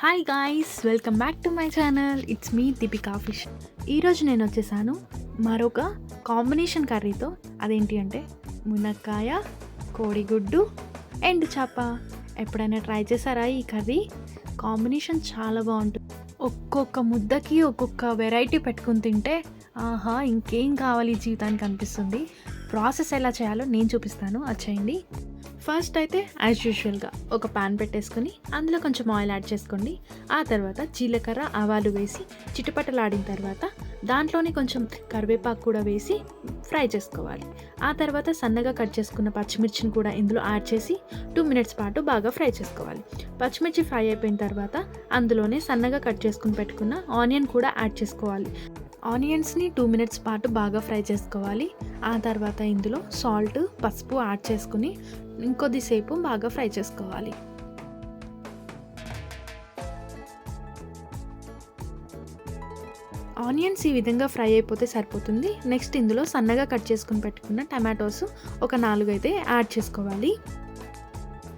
Hi guys welcome back to my channel it's me Deepika fish ఈరోజు నేను వచ్చేసాను మరొక కాంబినేషన్ కర్రీతో అదేంటి అంటే మునక్కాయ కోడిగుడ్డు ఎండు చేప. ఎప్పుడైనా ట్రై చేశారా ఈ కర్రీ? కాంబినేషన్ చాలా బాగుంటుంది. ఒక్కొక్క ముద్దకి ఒక్కొక్క వెరైటీ పెట్టుకుని తింటే ఆహా ఇంకేం కావాలి ఈ జీవితానికి అనిపిస్తుంది. ప్రాసెస్ ఎలా చేయాలో నేను చూపిస్తాను. అది చేయండి. ఫస్ట్ అయితే యాజ్ యూజువల్గా ఒక పాన్ పెట్టేసుకొని అందులో కొంచెం ఆయిల్ యాడ్ చేసుకోండి. ఆ తర్వాత జీలకర్ర ఆవాలు వేసి చిటపటలాడిన తర్వాత దాంట్లోనే కొంచెం కరివేపాకు కూడా వేసి ఫ్రై చేసుకోవాలి. ఆ తర్వాత సన్నగా కట్ చేసుకున్న పచ్చిమిర్చిని కూడా ఇందులో యాడ్ చేసి టూ మినిట్స్ పాటు బాగా ఫ్రై చేసుకోవాలి. పచ్చిమిర్చి ఫ్రై అయిపోయిన తర్వాత అందులోనే సన్నగా కట్ చేసుకుని పెట్టుకున్న ఆనియన్ కూడా యాడ్ చేసుకోవాలి. ఆనియన్స్ని టూ మినిట్స్ పాటు బాగా ఫ్రై చేసుకోవాలి. ఆ తర్వాత ఇందులో సాల్ట్ పసుపు యాడ్ చేసుకుని ఇంకొద్దిసేపు బాగా ఫ్రై చేసుకోవాలి. ఆనియన్స్ ఈ విధంగా ఫ్రై అయిపోతే సరిపోతుంది. నెక్స్ట్ ఇందులో సన్నగా కట్ చేసుకుని పెట్టుకున్న టమాటోస్ ఒక నాలుగు అయితే యాడ్ చేసుకోవాలి.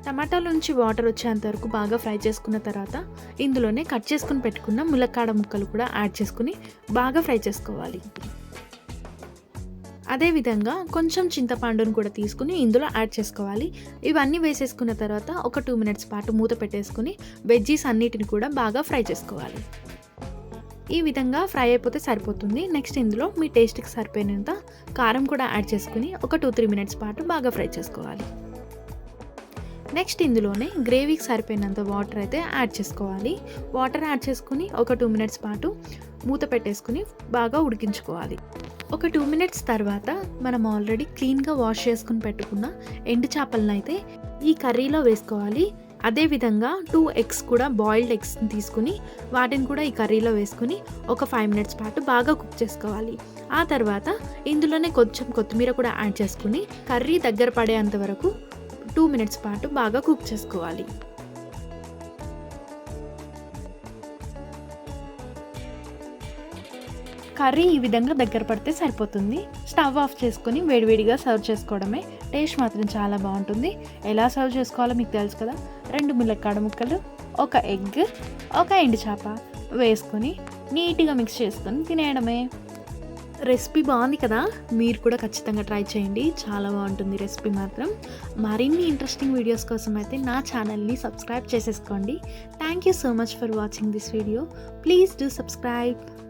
టమాటాల నుంచి వాటర్ వచ్చేంత వరకు బాగా ఫ్రై చేసుకున్న తర్వాత ఇందులోనే కట్ చేసుకుని పెట్టుకున్న ములక్కాడ ముక్కలు కూడా యాడ్ చేసుకుని బాగా ఫ్రై చేసుకోవాలి. అదేవిధంగా కొంచెం చింతపండును కూడా తీసుకుని ఇందులో యాడ్ చేసుకోవాలి. ఇవన్నీ వేసేసుకున్న తర్వాత ఒక టూ మినిట్స్ పాటు మూత పెట్టేసుకుని వెజ్జీస్ అన్నిటిని కూడా బాగా ఫ్రై చేసుకోవాలి. ఈ విధంగా ఫ్రై అయిపోతే సరిపోతుంది. నెక్స్ట్ ఇందులో మీ టేస్ట్కి సరిపోయినంత కారం కూడా యాడ్ చేసుకుని ఒక టూ త్రీ మినిట్స్ పాటు బాగా ఫ్రై చేసుకోవాలి. నెక్స్ట్ ఇందులోనే గ్రేవీకి సరిపోయినంత వాటర్ అయితే యాడ్ చేసుకోవాలి. వాటర్ యాడ్ చేసుకుని ఒక టూ మినిట్స్ పాటు మూత పెట్టేసుకుని బాగా ఉడికించుకోవాలి. ఒక టూ మినిట్స్ తర్వాత మనం ఆల్రెడీ క్లీన్గా వాష్ చేసుకుని పెట్టుకున్న ఎండు చేపలను అయితే ఈ కర్రీలో వేసుకోవాలి. అదేవిధంగా టూ ఎగ్స్ కూడా బాయిల్డ్ ఎగ్స్ తీసుకుని వాటిని కూడా ఈ కర్రీలో వేసుకుని ఒక ఫైవ్ మినిట్స్ పాటు బాగా కుక్ చేసుకోవాలి. ఆ తర్వాత ఇందులోనే కొంచెం కొత్తిమీర కూడా యాడ్ చేసుకుని కర్రీ దగ్గర పడేంత వరకు టూ మినిట్స్ పాటు బాగా కుక్ చేసుకోవాలి. కర్రీ ఈ విధంగా దగ్గర పడితే సరిపోతుంది. స్టవ్ ఆఫ్ చేసుకొని వేడివేడిగా సర్వ్ చేసుకోవడమే టేస్ట్ మాత్రం చాలా బాగుంటుంది. ఎలా సర్వ్ చేసుకోవాలో మీకు తెలుసు కదా? రెండు ములక్కాడ ముక్కలు ఒక ఎగ్ ఒక ఎండు చేప వేసుకొని నీట్గా మిక్స్ చేసుకొని తినేయడమే. రెసిపీ బాగుంది కదా? మీరు కూడా ఖచ్చితంగా ట్రై చేయండి. చాలా బాగుంటుంది రెసిపీ మాత్రం. మరిన్ని ఇంట్రెస్టింగ్ వీడియోస్ కోసం అయితే నా ఛానల్ని సబ్స్క్రైబ్ చేసేసుకోండి. Thank you so much for watching this video please do subscribe